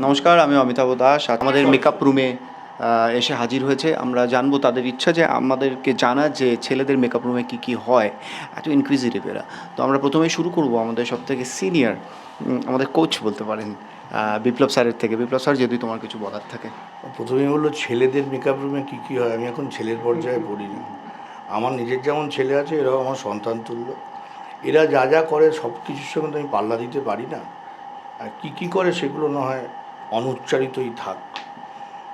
নমস্কার, আমি অমিতাভ দাস। আমাদের মেকআপ রুমে এসে হাজির হয়েছে। আমরা জানব তাদের ইচ্ছা যে আমাদেরকে জানা যে ছেলেদের মেকআপ রুমে কী কী হয় এত ইনক্রিজিটিভ এরা তো আমরা প্রথমেই শুরু করব আমাদের সব থেকে সিনিয়র আমাদের কোচ বলতে পারেন বিপ্লব স্যারের থেকে। বিপ্লব স্যার, যদি তোমার কিছু বলার থাকে। প্রথমেই হলো ছেলেদের মেকআপ রুমে কী কী হয়? আমি এখন ছেলের পর্যায়ে পড়ি না আমার নিজের যেমন ছেলে আছে, এরাও আমার সন্তান তুল্য। এরা যা যা করে সব কিছুর সঙ্গে তো আমি পাল্লা দিতে পারি না। আর কী কী করে সেগুলো না হয় অনুচ্চারিতই থাক।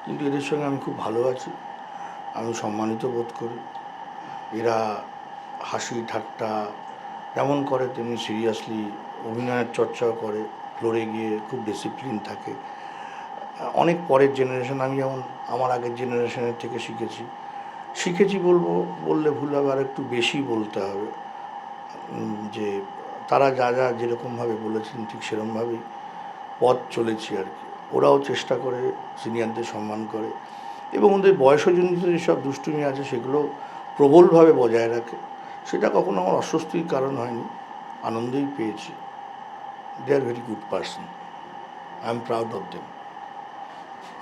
কিন্তু এদের সঙ্গে আমি খুব ভালো আছি। আমি সম্মানিত বোধ করি। এরা হাসি ঠাট্টা যেমন করে, তেমনি সিরিয়াসলি অভিনয়ের চর্চাও করে। ফ্লোরে গিয়ে খুব ডিসিপ্লিন থাকে। অনেক পরের জেনারেশন আমি যেমন আমার আগের জেনারেশনের থেকে শিখেছি। শিখেছি বলব, বললে ভুল হবে, আর একটু বেশি বলতে হবে। যে তারা যা যা যেরকমভাবে বলেছেন ঠিক সেরকমভাবেই পথ চলেছি আর কি। ওরাও চেষ্টা করে সিনিয়রদের সম্মান করে এবং ওদের বয়সজনিত যেসব দুষ্টুমি আছে সেগুলো প্রবলভাবে বজায় রাখে। সেটা কখনো আমার অস্বস্তির কারণ হয়নি আনন্দই পেয়েছি। They are very good person I am proud of them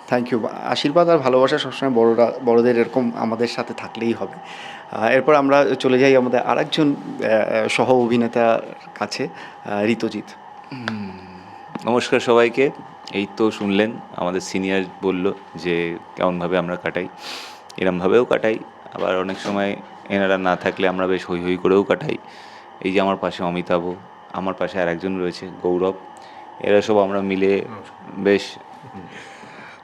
thank you আশীর্বাদ আর ভালোবাসা সবসময় বড়রা বড়দের এরকম আমাদের সাথে থাকলেই হবে। এরপর আমরা চলে যাই আমাদের আরেকজন সহ অভিনেতার কাছে ঋতুজিৎ। নমস্কার সবাইকে। এই তো শুনলেন আমাদের সিনিয়র বলল যে কেমনভাবে আমরা কাটাই। এরমভাবেও কাটাই। আবার অনেক সময় এনারা না থাকলে আমরা বেশ হই হই করেও কাটাই। এই যে আমার পাশে অমিতাভ আমার পাশে আর একজন রয়েছে গৌরব। এরা সব আমরা মিলে বেশ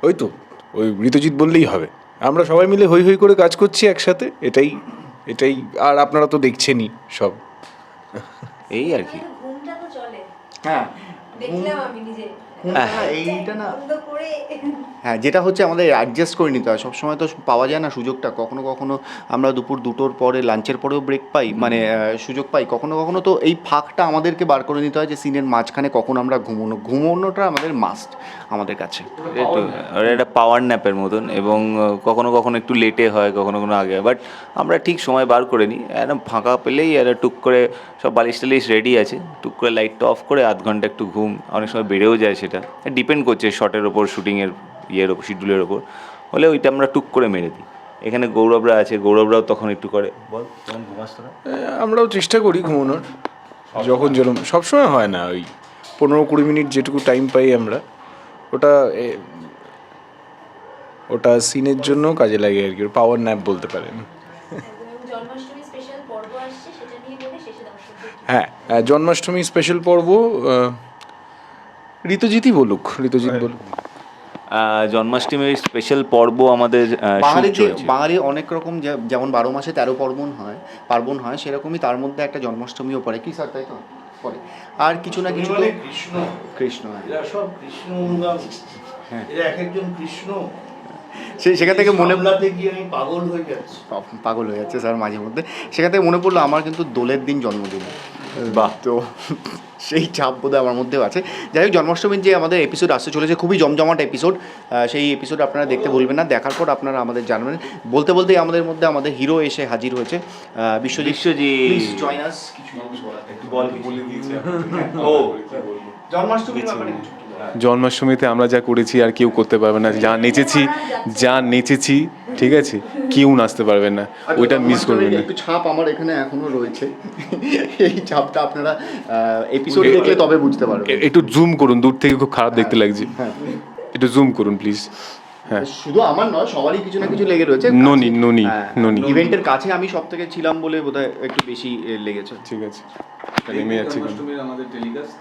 ওই তো ওই ঋতুজিৎ বললেই হবে। আমরা সবাই মিলে হই হই করে কাজ করছি একসাথে এটাই এটাই আর আপনারা তো দেখছেনই সব। এই আর কি। হ্যাঁ। দেখলাম আমি নিজে এইটা না। হ্যাঁ যেটা হচ্ছে আমাদের অ্যাডজাস্ট করে নিতে হয়। সবসময় তো পাওয়া যায় না সুযোগটা। কখনো কখনো আমরা দুপুর দুটোর পরে লাঞ্চের পরেও ব্রেক পাই। মানে সুযোগ পাই। কখনো কখনো তো এই ফাঁকটা আমাদেরকে বার করে নিতে হয় যে সিনের মাঝখানে কখন আমরা ঘুমোনো। ঘুমোনোটা আমাদের মাস্ট আমাদের কাছে। একটা পাওয়ার ন্যাপের মতন এবং কখনো কখনো একটু লেটে হয় কখনো কখনো আগে বাট আমরা ঠিক সময় বার করে নিই। একদম ফাঁকা পেলেই একটা টুক করে সব বালিশ টালিশ রেডি আছে। টুক করে লাইটটা অফ করে আধ ঘণ্টা একটু ঘুম অনেক সময় বেড়েও যায় সেটা। ডিপেন্ড করছে শটের ওপর শুটিংয়ের ইয়ের ওপর শিডিউলের ওপর। হলে ওইটা আমরা টুক করে মেরে দিই। এখানে গৌরবরা আছে গৌরবরাও তখন একটু করে। বল তখন ঘুমাস তোরা? আমরাও চেষ্টা করি ঘুমানোর। যখন যেরকম সবসময় হয় না ওই পনেরো কুড়ি মিনিট যেটুকু টাইম পাই আমরা। ওটা এ, ওটা সিনের জন্য কাজে লাগে আর কি পাওয়ার ন্যাপ বলতে পারেন। এবং জন্মাষ্টমী স্পেশাল পর্ব আসছে সেটা নিয়ে বলে শেষে দর্শকদের হ্যাঁ জন্মাষ্টমী স্পেশাল পর্ব ঋতুজিৎই বলুক ঋতুজিৎ বলুক। জন্মাষ্টমীর স্পেশাল পর্ব আমাদের বাঙালিতে বাঙালি অনেক রকম যেমন বারো মাসে তেরো পার্বণ হয় পার্বণ হয় সেরকমই তার মধ্যে একটা জন্মাষ্টমীও পড়ে। কি স্যার তাই তো? পড়ে। আর কিছু না কিছু কৃষ্ণ। কৃষ্ণ হ্যাঁ। সব কৃষ্ণ হ্যাঁ। এরা এক একজন কৃষ্ণ। সে- সেখান থেকে মনে গিয়ে আমি পাগল হয়ে যাচ্ছি। পাগল হয়ে যাচ্ছে স্যার মাঝে মধ্যে। সেখান থেকে মনে পড়ল আমার কিন্তু দোলের দিন জন্মদিন। বাহ। তো সেই চাপ বোধহয় আমার মধ্যেও আছে। যাই হোক জন্মাষ্টমীর যে আমাদের এপিসোড আসতে চলেছে খুবই জমজমাট এপিসোড সেই এপিসোড আপনারা দেখতে ভুলবেন না। দেখার পর আপনারা আমাদের জানবেন। বলতে বলতেই আমাদের মধ্যে আমাদের হিরো এসে হাজির হয়েছে বিশ্বজিৎ। বিশ্বজিৎ। ও জন্মাষ্টমীর ব্যাপারে বল। জন্মাষ্টমীতে আমরা যা করেছি আর কেউ করতে পারবে না। যা নেচেছি যা নেচেছি ঠিক আছে? কেউ নাচতে পারবে না। ওইটা মিস করবে না। একটু ছাপ আমার এখানে এখনও রয়েছে। এই ছাপটা আপনারা এপিসোড দেখলে তবে বুঝতে পারবেন। একটু জুম করুন দূর থেকে খুব খারাপ দেখতে লাগছে। হ্যাঁ। একটু জুম করুন প্লিজ হ্যাঁ। শুধু আমার নয় সবারই কিছু না কিছু লেগে রয়েছে। ননি, ননি, ননি। ইভেন্টের কাছে আমি সব থেকে ছিলাম বলে বোধহয় একটু বেশি লেগেছে। ঠিক আছে। এটা নেমে যাচ্ছে আমাদের টেলিকাস্ট